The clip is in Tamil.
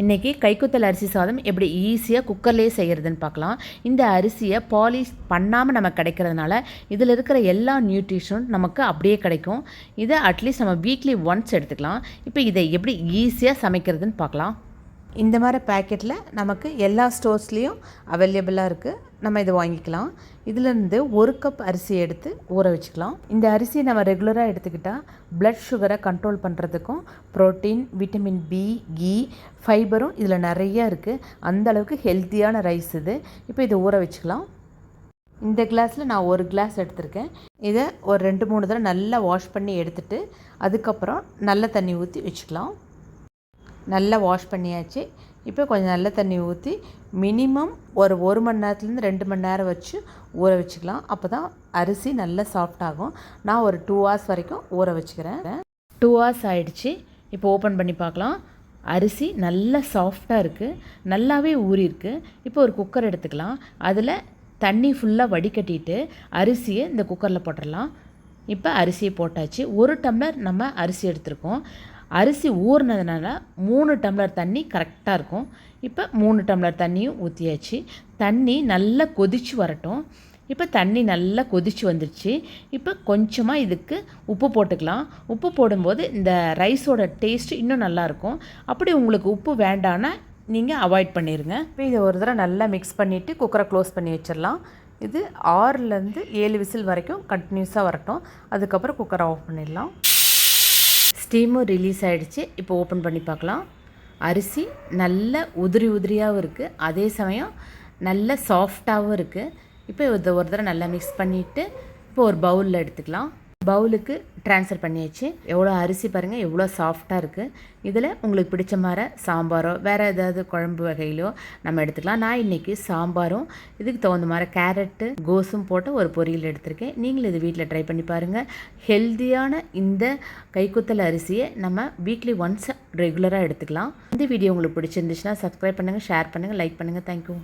இன்றைக்கி கைக்குத்தல் அரிசி சாதம் எப்படி ஈஸியாக குக்கர்லேயே செய்கிறதுன்னு பார்க்கலாம். இந்த அரிசியை பாலிஷ் பண்ணாமல் நம்ம கிடைக்கிறதுனால இதில் இருக்கிற எல்லா நியூட்ரிஷனும் நமக்கு அப்படியே கிடைக்கும். இதை அட்லீஸ்ட் நம்ம வீக்லி ஒன்ஸ் எடுத்துக்கலாம். இப்போ இதை எப்படி ஈஸியாக சமைக்கிறதுன்னு பார்க்கலாம். இந்த மாதிரி பேக்கெட்டில் நமக்கு எல்லா ஸ்டோர்ஸ்லேயும் அவைலபிளாக இருக்குது நம்ம இதை வாங்கிக்கலாம். இதிலேருந்து ஒரு கப் அரிசி எடுத்து ஊற வச்சுக்கலாம். இந்த அரிசியை நம்ம ரெகுலராக எடுத்துக்கிட்டால் பிளட் சுகரை கண்ட்ரோல் பண்ணுறதுக்கும் protein vitamin B K e, ஃபைபரும் இதில் நிறையா இருக்குது அந்த அளவுக்கு ஹெல்த்தியான ரைஸ் இது. இப்போ இதை ஊற வச்சுக்கலாம். இந்த கிளாஸில் நான் ஒரு கிளாஸ் எடுத்திருக்கேன். இதை ஒரு ரெண்டு மூணு தடவை நல்லா வாஷ் பண்ணி எடுத்துட்டு அதுக்கப்புறம் நல்ல தண்ணி ஊற்றி வச்சுக்கலாம். நல்லா வாஷ் பண்ணியாச்சு. இப்போ கொஞ்சம் நல்ல தண்ணி ஊற்றி மினிமம் ஒரு ஒரு மணி நேரத்துலேருந்து ரெண்டு மணி நேரம் வச்சு ஊற வச்சுக்கலாம். அப்போ தான் அரிசி நல்லா சாஃப்ட் ஆகும். நான் ஒரு டூ ஹவர்ஸ் வரைக்கும் ஊற வச்சுக்கிறேன். டூ ஹவர்ஸ் ஆகிடுச்சு இப்போ ஓப்பன் பண்ணி பார்க்கலாம். அரிசி நல்லா சாஃப்டாக இருக்குது நல்லாவே ஊறியிருக்கு. இப்போ ஒரு குக்கர் எடுத்துக்கலாம். அதில் தண்ணி ஃபுல்லாக வடிகட்டிட்டு அரிசியை இந்த குக்கரில் போட்டுடலாம் இப்போ அரிசியை போட்டாச்சு. ஒரு டம்ளர் நம்ம அரிசி எடுத்திருக்கோம். அரிசி ஊறினதுனால மூணு டம்ளர் தண்ணி கரெக்டாக இருக்கும். இப்போ மூணு டம்ளர் தண்ணியும் ஊற்றியாச்சு தண்ணி நல்லா கொதித்து வரட்டும். இப்போ தண்ணி நல்லா கொதித்து வந்துடுச்சு இப்போ கொஞ்சமாக இதுக்கு உப்பு போட்டுக்கலாம். உப்பு போடும்போது இந்த ரைஸோட டேஸ்ட் இன்னும் நல்லாயிருக்கும் அப்படி உங்களுக்கு உப்பு வேண்டான்னா நீங்கள் அவாய்ட் பண்ணிடுங்க இப்போ இதை ஒரு தடவை நல்லா மிக்ஸ் பண்ணிவிட்டு குக்கரை க்ளோஸ் பண்ணி வச்சிடலாம். இது ஆறுலேருந்து ஏழு விசில் வரைக்கும் கண்டினியூஸாக வரட்டும். அதுக்கப்புறம் குக்கரை ஆஃப் பண்ணிடலாம். ஸ்டீமும் ரிலீஸ் ஆகிடுச்சு இப்போ ஓப்பன் பண்ணி பார்க்கலாம். அரிசி நல்ல உதிரி உதிரியாகவும் இருக்குது அதே சமயம் நல்ல சாஃப்டாகவும் இருக்குது இப்போ ஒரு தடவை நல்லா மிக்ஸ் பண்ணிவிட்டு இப்போ ஒரு பவுலில் எடுத்துக்கலாம். பவுலுக்கு ட்ரான்ஸ்ஃபர் பண்ணியாச்சு. எவ்வளோ அரிசி பாருங்கள் எவ்வளோ சாஃப்டாக இருக்குது இதில் உங்களுக்கு பிடிச்ச மாதிரி சாம்பாரோ வேறு ஏதாவது குழம்பு வகையிலோ நம்ம எடுத்துக்கலாம். நான் இன்றைக்கி சாம்பாரும் இதுக்கு தகுந்த மாதிரி கேரட்டு கோஸும் போட்டு ஒரு பொரியல் எடுத்திருக்கேன். நீங்களும் இது வீட்டில் ட்ரை பண்ணி பாருங்கள் ஹெல்த்தியான இந்த கைக்குத்தல் அரிசியை நம்ம வீக்லி ஒன்ஸ் ரெகுலராக எடுத்துக்கலாம். இந்த வீடியோ உங்களுக்கு பிடிச்சிருந்துச்சுன்னா சப்ஸ்கிரைப் பண்ணுங்கள் ஷேர் பண்ணுங்கள் லைக் பண்ணுங்கள் தேங்க்யூ